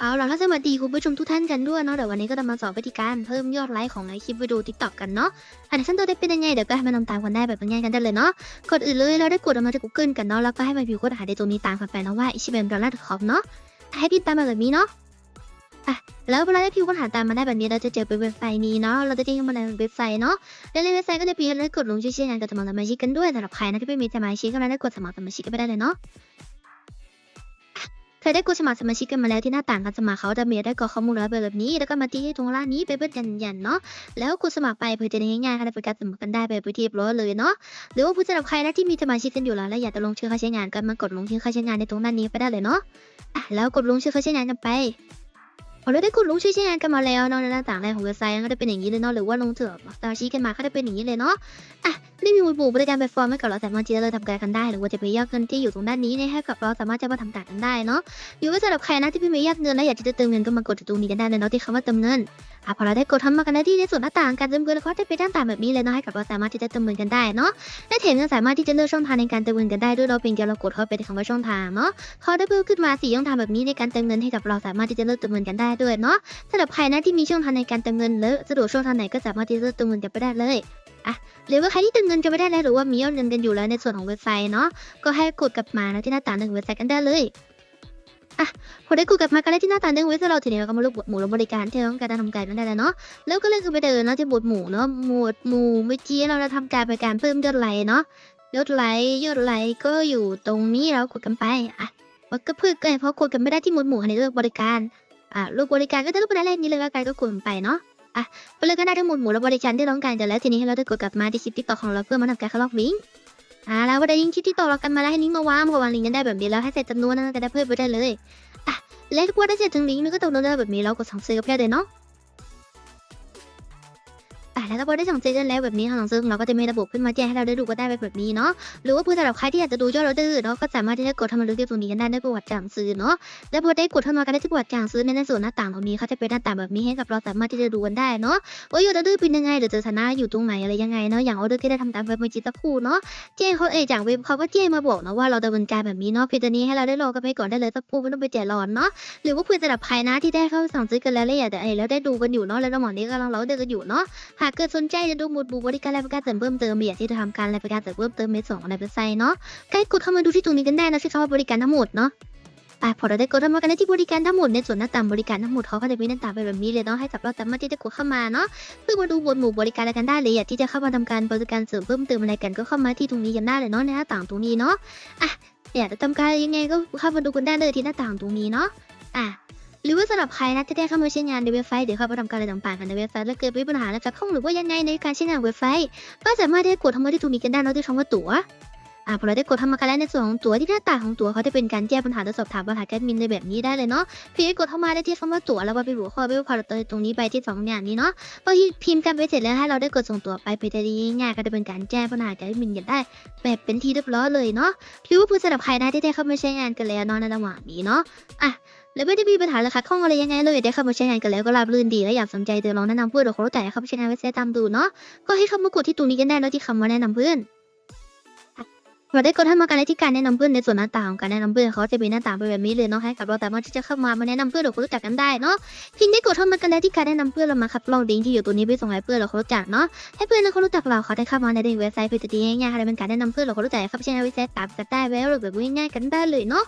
เอาล่ะถ้าสวัสดีคุณผู้ชมทุกท่านกันด้วยเนาะเดี๋ยววันนี้ก็จะมาสอนวิธีการเพิ่มยอดไลค์ของในคลิปวิดีโอทิกตอกกันเนาะอันนี้ขั้นตอนได้เป็นยังไงเดี๋ยวก็ให้มานำตามกันได้แบบง่ายๆกันได้เลยเนาะกดอื่นเลยเราได้กดออกมาจาก Google กันเนาะแล้วก็ให้มาพิมพ์ค้นหาในตรงนี้ตามกันไปนะว่า i c h i b e m d o l l a r c o m เนาะให้พิมพ์ตามมาแบบนี้เนาะอะแล้วเวลาได้พิมพ์ค้นหาตามมาได้แบบนี้เราจะเจอเป็นเว็บไซต์นี้เนาะเราจะเข้ามาในเว็บไซต์เนาะและในเว็บไซต์ก็จะมีให้เรากดลงชื่อเชื่องานกับสมัครสมาชิกกันด้วยสำหรับใครนะที่ไม่มีสมาชิกก็ได้กดสมัครสมาชิกกันไปได้เลยเนาะ ยได้กูสมัครสมาชิกกันมาแล้วที่หน้าต่างการสมัครเขาจะมีได้กรอกข้อมูลแล้วแบบนี้ แล้วก็มาที่ตรงล่างนี้ไปเปิดยันยันเนาะแล้วกูสมัครไปเพื่อจะได้ง่ายๆค่ะในการสมัครกันได้แบบที่เรียบร้อยเลยเนาะหรือว่าผู้สำหรับใครนะที่มีสมาชิกกันอยู่แล้วและอยากจะลงชื่อค่าใช้งานกันมากดลงชื่อค่าใช้งานในตรงด้านนี้ไปได้เลยเนาะแล้วกดลงชื่อค่าใช้งานกันไป เราได้กดลงชื่อใช้งานกันมาแล้วเนาะในหน้าต่างแรกของเว็บไซต์ก็จะเป็นอย่างนี้เลยเนาะหรือว่าลงเถอะตาชิกกันมาก็จะเป็นอย่างนี้เลยเนาะอะได้มีบริการแบบฟอร์มให้กับเราสามารถที่จะเริ่มทำการกันได้ หรือว่าจะไปยอดเงินที่อยู่ตรงด้านนี้เนี่ยให้กับเราสามารถจะมาทำการกันได้เนาะอยู่ไว้สำหรับใครนะที่พี่มียอดเงินและอยากจะเติมเงินก็มากดตรงนี้กันได้เลยเนาะที่คำว่าเติมเงิน อะพอเราได้กดทำมากันได้ที่ในส่วนหน้าต่างการเติมเงินแล้วก็จะเป็นด้านต่างแบบนี้เลยเนาะให้กับเราสามารถที่จะเติมเงินกันได้เนาะและแถมยังสามารถที่จะเลือกช่องทางในการเติมเงินกันได้ด้วยเราเพียงแค่เรากดเข้าไปที่คำว่าช่องทางเนาะเขาได้เพิ่มขึ้นมาสี่ช่องทางแบบนี้ในการเติมเงินให้กับเราสามารถที่จะเลือกเติมเงินกันได้ด้วยเนาะสำหรับใครนะที่มีช่องทางในการเติมเงินหรือสะดวกช่องทางไหนก็สามารถที่จะเลือกเติมเงินกันไปได้เลยอะหรือว่าใครที่เติมเงินกันไม่ได้แล้วหรือว่ามียอดเงินกันอยู่แล้วในส่วนของเว็บไซต์เนาะก็ให้กดกลับมาที่หน้าต่างหนึ่งเว็บไซต์กันได้เลย่ะพอได้คุยกับมากันได้ที่หน้าตาเด้งไว้สำหรับทีนี้เราก็มาลือกหมวดหมูและบริการที่เราต้องการทำการนั่นได้แล้วเนาะแล้วก็เลื่อนขึ้นไปเดินเนาะที่หมวดหมูเนาะหมวดหมูเมื่อกี้เราจะทำการไปการเพิ่มยอดไลค์เนาะยอดไลค์ยอดไลค์ก็อยู่ตรงนี้เรากดกันไปอะมันก็เพิ่งกันเพราะกดกันไม่ได้ที่หมวดหมู่อันเลือกบริการอะลือกบริการก็จะเลือกไปได้เลขนี้เลยว่าการก็กดไปเนาะอะไปเลยก็ได้ทั้งหมวดหมูและบริการที่เราต้องการแต่แล้วทีนี้ให้เราได้กดกลับมาที่คลิปติ๊กต็อกของเราเพื่อมาทำการคลอกลิง อ่าแล้ววันใดยิ่งที่ติ๊กต็อเรากันมาแล้วให้นิ้งมาว่างพอวางลิงกันได้แบบนี้แล้วให้เสร็จจำนวนนั้นก็ได้เพิ่มไปได้เลยอะและทุกวันได้เสร็จถึงลิงก์นึงก็ตกลงได้แบบนี้แล้วกดสั่งซื้อก็ได้เลยเนาะ แล้วถ้าได้สั่งซื้อกันแล้วแบบนี้ทางสั่งซื้อของเราก็จะมีระบบขึ้นมาแจ้งให้เราได้ดูก็ได้แบบนี้เนาะหรือว่าเพื่อสำหรับใครที่อยากจะดูยอดเราดื้อเนาะก็สามารถที่จะกดทำมาดูที่ตรงนี้กันได้ในประวัติการซื้อเนาะแล้วพอได้กดทำมากันได้ที่ประวัติการซื้อในในส่วนหน้าต่างตรงนี้เขาจะเป็นหน้าต่างแบบนี้ให้กับเราสามารถที่จะดูกันได้เนาะว่าอดเราดื้อเป็นยังไงหรือจะชนะอยู่ตรงไหนอะไรยังไงเนาะอย่างออเดอร์ที่ได้ทำตามเว็บมื่อกี้สักครู่เนาะแจ้งเขาเอจากเว็บเขาก็แจ้งมาบอกนะว่าเราดำเนินการแบบนี้เนาะเพียงแต่นี้ให้เราได้รอกันไปก่อนได้เลยสักครู่ไม่ต้องไปใจร้อนเนาะหรือว่าเพื่อนสำหรับใครนะที่ได้เข้าสั่งซื้อกันแล้วและอยากจะไอ้แล้วได้ดูกันอยู่เนาะแล้วระหว่างนี้กำลังเราเดินกันอยู่เนาะหากเกิดสนใจจะดูหมวดหมู่บริการและประการเสริมเพิ่มเติมอยากที่จะทำการและประการเสริมเพิ่มเติมในส่วนของในเว็บไซต์เนาะใกล้กดเข้ามาดูที่ตรงนี้กันได้นะที่เขาบริการทั้งหมดเนาะอะพอเราได้กดเข้ามากันได้ที่บริการทั้งหมดในส่วนหน้าต่างบริการทั้งหมดเขาก็จะมีหน้าต่างเป็นแบบนี้เลยเนาะให้กับเราสามารถที่จะกดเข้ามาเนาะเพื่อมาดูหมวดหมู่บริการอะไรกันได้เลยอยากที่จะเข้ามาทำการบริการเสริมเพิ่มเติมอะไรกันก็เข้ามาที่ตรงนี้กันได้เลยเนาะในหน้าต่างตรงนี้เนาะอะอยากจะทำการยังไงก็เข้ามาดูกันได้เลยที่หน้าต่างตรงนี้เนาะอะ หรือว่าสำหรับใครนะที่ได้เข้ามาใช้งานในเว็บไซต์หรือเข้ามาทำการอะไรต่างๆกันในเว็บไซต์แล้วเกิดมีปัญหาและจะข้องหรือว่ายังไงในการใช้งานเว็บไซต์ ก็สามารถได้กดทำมาที่ตรงนี้กันได้เนาะที่คำว่าตั๋วอ่าพอเราได้กดทำมากันแล้วในส่วนของตั๋วที่หน้าต่างของตั๋วเขาจะเป็นการแก้ปัญหาและสอบถามปัญหาแอดมินในแบบนี้ได้เลยเนาะเพียงกดเข้ามาได้ที่คำว่าตั๋วแล้วก็ไปหัวข้อไปพอเราตรงนี้ไปที่สองอย่างนี้เนาะพอพิมพ์กันไปเสร็จแล้วให้เราได้กดส่งตั๋วไปไปจะดีง่ายก็จะเป็นการแก้ปัญหาแอดมินกันได้ แบบเป็นที่เรียบร้อยเลยเนาะหรือว่าผู้สำหรับใครนะที่ได้เข้ามาใช้งานกันแล้วเนาะในระหว่างนี้เนาะอะ แล้วไม่ได้มีปัญหาเลยค่ะข้องอะไรยังไงเลยได้เข้ามาใช้งานกันแล้วก็ราบรื่นดีและอยากสนใจจะลองแนะนำเพื่อนหรือคนรู้จักให้เข้ามาใช้งานเว็บไซต์ตามดูเนาะก็ให้เข้ามากดที่ตรงนี้กันได้แล้วที่คำว่าแนะนำเพื่อนอะเราได้กดให้มากันในที่การแนะนำเพื่อนในส่วนหน้าต่างของการแนะนำเพื่อนเขาจะมีหน้าต่างเป็นแบบนี้เลยเนาะให้กับเราสามาที่จะเข้ามามาแนะนำเพื่อนหรือคนรู้จักกันได้เนาะเพียงได้กดเข้ามากันในที่การแนะนำเพื่อนเรามาคัดลอกลิงก์ที่อยู่ตัวนี้ไปส่งให้เพื่อนหรือคนรู้จักเนาะให้เพื่อนและคนรู้จักเราเขาได้เข้ามาในเว็บไซต์เพื่อจะดีง่ายๆให้เป็นการแนะนำเพื่อนหรือคนรู้จักเข้าไปใช้งานเว็บไซต์ตามกันได้ไว้หรือแบบง่ายๆกันได้เลยเนาะ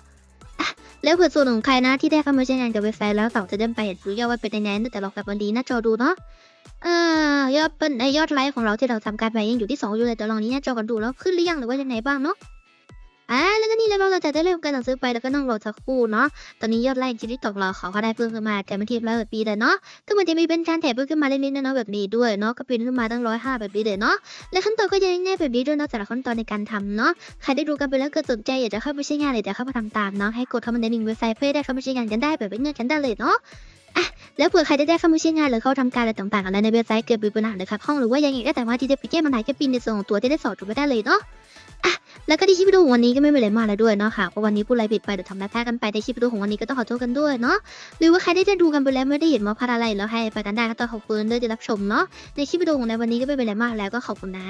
แล้วเผื่อส่วนของใครนะที่ได้เข้ามาใช้งานกับเว็บไซต์แล้วต่อจะเดินไปเห็นดูยอดว่าเป็นยังไงแต่เรากับวันดีหน้าจอดูเนาะเอ่อยอดเป็นไอยอดไลค์ของเราที่เราทำการไปยังอยู่ที่สองอยู่เลยแต่ลองนี้หน้าจอกันดูแล้วขึ้นหรือยังหรือว่ายังไงบ้างเนาะ อ่าแล้วก็นี่เลยเราจะได้เริ่มการสั่งซื้อไปแล้วก็ต้องรอสักครู่เนาะตอนนี้ยอดไลค์ที่ตกเราเขาก็ได้เพิ่มขึ้นมาแต่ไม่ทีบแล้วแบบปีเลยเนาะก็มันจะมีเป็นการแถบเพิ่มขึ้นมาเล็กๆน้อยๆแบบนี้ด้วยเนาะก็เป็นขึ้นมาตั้งร้อยห้าแบบนี้เลยเนาะและขั้นตอนก็ยังง่ายแบบนี้ด้วยเนาะแต่ละขั้นตอนในการทำเนาะใครได้ดูกันไปแล้วเกิดสนใจอยากจะเข้าไปใช้งานหรือจะเข้ามาทำตามเนาะให้กดเข้ามาในลิงก์เว็บไซต์เพื่อได้เข้ามาใช้งานกันได้แบบเป็นเงื่อนกันได้เลยเนาะอะแล้วเผื่อใครได้ได้เข้ามาใช้งานหรือเข้าทำการอะไรต่างๆกันในเว็บไซต์เกิดปัญหาหรือขัดข้องหรือว่ายังไงก็แต่ว่าที่จะไปแก้ปัญหาแก้ปีในส่วนของตัวที่ได้สอนถูกไปได้เลยเนาะ อะแล้วก็ที่ชิปวิดีโอของวันนี้ก็ไม่มีอะไรมากแล้วด้วยเนาะค่ะเพราะวันนี้พูดอะไรผิดไปเดี๋ยวทำได้แพ้กันไปในชิปวิดีโอของวันนี้ก็ต้องขอโทษกันด้วยเนาะหรือว่าใครได้ได้ดูกันไปแล้วไม่ได้เห็นว่าพลาดอะไรแล้วให้ไปกันได้ก็ต้องขอบคุณด้วยที่รับชมเนาะในชิปวิดีโอของในวันนี้ก็ไม่เป็นไรมากแล้วก็ขอบคุณนะ